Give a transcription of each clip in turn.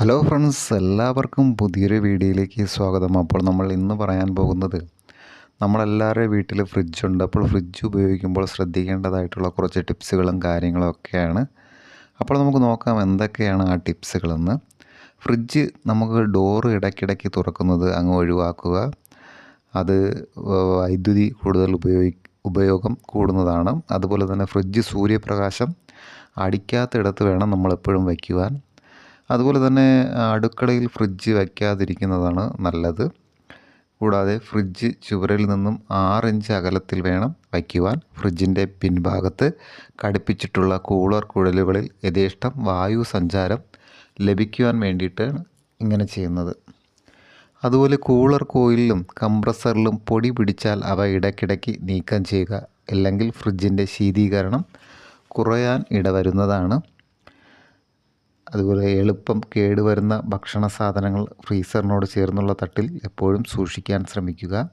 Hello friends എല്ലാവർക്കും പുതിയൊരു വീഡിയോയിലേക്ക് സ്വാഗതം. അപ്പോൾ നമ്മൾ ഇന്ന് പറയാൻ പോകുന്നത് നമ്മളെല്ലാവരുടെയും വീട്ടിൽ ഫ്രിഡ്ജുണ്ട് അപ്പോൾ ഫ്രിഡ്ജ് ഉപയോഗിക്കുമ്പോൾ ശ്രദ്ധിക്കേണ്ടതായിട്ടുള്ള കുറച്ച് ടിപ്സുകളും കാര്യങ്ങളും ഒക്കെയാണ്. അപ്പോൾ നമുക്ക് നോക്കാം എന്തൊക്കെയാണ് ആ ടിപ്സുകളെന്ന്. ഫ്രിഡ്ജ് നമുക്ക് ഡോറ് ഇടയ്ക്കിടയ്ക്ക് തുറക്കുന്നത് അങ്ങ് ഒഴിവാക്കുക. അത് വൈദ്യുതി കൂടുതൽ ഉപയോഗി ഉപയോഗം കൂടുന്നതാണ്. അതുപോലെ തന്നെ ഫ്രിഡ്ജ് സൂര്യപ്രകാശം അടിക്കാത്തിടത്ത് വേണം നമ്മളെപ്പോഴും വയ്ക്കുവാൻ. അതുപോലെ തന്നെ അടുക്കളയിൽ ഫ്രിഡ്ജ് വയ്ക്കാതിരിക്കുന്നതാണ് നല്ലത്. കൂടാതെ ഫ്രിഡ്ജ് ചുവരിൽ നിന്നും ആറ് ഇഞ്ച് അകലത്തിൽ വേണം വയ്ക്കുവാൻ. ഫ്രിഡ്ജിന്റെ പിൻഭാഗത്ത് ഘടിപ്പിച്ചിട്ടുള്ള കൂളർ കുഴലുകളിൽ യഥേഷ്ടം വായു സഞ്ചാരം ലഭിക്കുവാൻ വേണ്ടിയിട്ടാണ് ഇങ്ങനെ ചെയ്യുന്നത്. അതുപോലെ കൂളർ കോയിലിലും കംപ്രസറിലും പൊടി പിടിച്ചാൽ അവ ഇടയ്ക്കിടയ്ക്ക് നീക്കം ചെയ്യുക. അല്ലെങ്കിൽ ഫ്രിഡ്ജിന്റെ ശീതീകരണം കുറയാൻ ഇടവരുന്നതാണ്. അതുപോലെ എളുപ്പം കേടുവരുന്ന ഭക്ഷണ സാധനങ്ങൾ ഫ്രീസറിനോട് ചേർന്നുള്ള തട്ടിൽ എപ്പോഴും സൂക്ഷിക്കാൻ ശ്രമിക്കുക.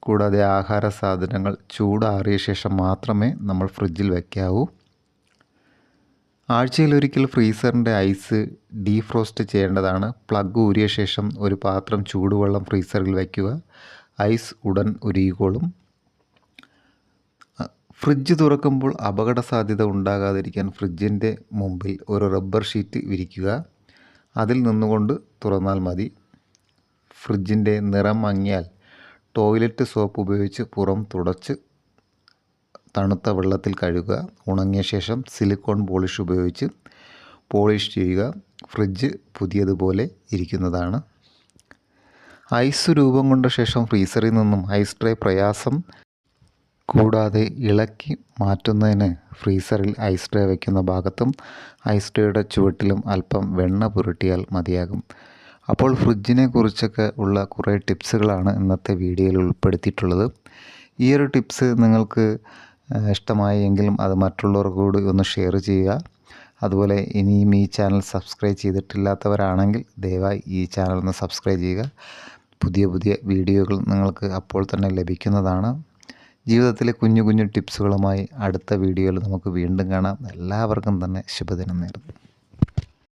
കൂടാതെ ആഹാര സാധനങ്ങൾ ചൂടാറിയ ശേഷം മാത്രമേ നമ്മൾ ഫ്രിഡ്ജിൽ വയ്ക്കാവൂ ആഴ്ചയിലൊരിക്കൽ ഫ്രീസറിന്റെ ഐസ് ഡീഫ്രോസ്റ്റ് ചെയ്യേണ്ടതാണ്. പ്ലഗ് ഊരിയ ശേഷം ഒരു പാത്രം ചൂടുവെള്ളം ഫ്രീസറിൽ വയ്ക്കുക ഐസ് ഉടൻ ഉരുകിക്കോളും. ഫ്രിഡ്ജ് തുറക്കുമ്പോൾ അപകട സാധ്യത ഉണ്ടാകാതിരിക്കാൻ ഫ്രിഡ്ജിന്റെ മുമ്പിൽ ഒരു റബ്ബർ ഷീറ്റ് വിരിക്കുക. അതിൽ നിന്നുകൊണ്ട് തുറന്നാൽ മതി. ഫ്രിഡ്ജിന്റെ നിറം മങ്ങിയാൽ ടോയ്ലറ്റ് സോപ്പ് ഉപയോഗിച്ച് പുറം തുടച്ച് തണുത്ത വെള്ളത്തിൽ കഴുകുക. ഉണങ്ങിയ ശേഷം സിലിക്കോൺ പോളിഷ് ഉപയോഗിച്ച് പോളിഷ് ചെയ്യുക. ഫ്രിഡ്ജ് പുതിയതുപോലെ ഇരിക്കുന്നതാണ്. ഐസ് രൂപം കൊണ്ട ശേഷം ഫ്രീസറിൽ നിന്നും ഐസ് ട്രേ പ്രയാസം കൂടാതെ ഇളക്കി മാറ്റുന്നതിന് ഫ്രീസറിൽ ഐസ് ട്രേ വയ്ക്കുന്ന ഭാഗത്തും ഐസ് ട്രേയുടെ ചുവട്ടിലും അല്പം വെണ്ണ പുരട്ടിയാൽ മതിയാകും. അപ്പോൾ ഫ്രിഡ്ജിനെ കുറിച്ചൊക്കെ ഉള്ള കുറേ ടിപ്സുകളാണ് ഇന്നത്തെ വീഡിയോയിൽ ഉൾപ്പെടുത്തിയിട്ടുള്ളത്. ഈ ഒരു ടിപ്സ് നിങ്ങൾക്ക് ഇഷ്ടമായെങ്കിലും അത് മറ്റുള്ളവർക്ക് കൂടി ഒന്ന് ഷെയർ ചെയ്യുക. അതുപോലെ ഇനിയും ഈ ചാനൽ സബ്സ്ക്രൈബ് ചെയ്തിട്ടില്ലാത്തവരാണെങ്കിൽ ദയവായി ഈ ചാനൽ ഒന്ന് സബ്സ്ക്രൈബ് ചെയ്യുക. പുതിയ പുതിയ വീഡിയോകൾ നിങ്ങൾക്ക് അപ്പോൾ തന്നെ ലഭിക്കുന്നതാണ്. ജീവിതത്തിലെ കുഞ്ഞു കുഞ്ഞു ടിപ്സുകളുമായി അടുത്ത വീഡിയോയിൽ നമുക്ക് വീണ്ടും കാണാം. എല്ലാവർക്കും തന്നെ ശുഭദിനം നേരുന്നു.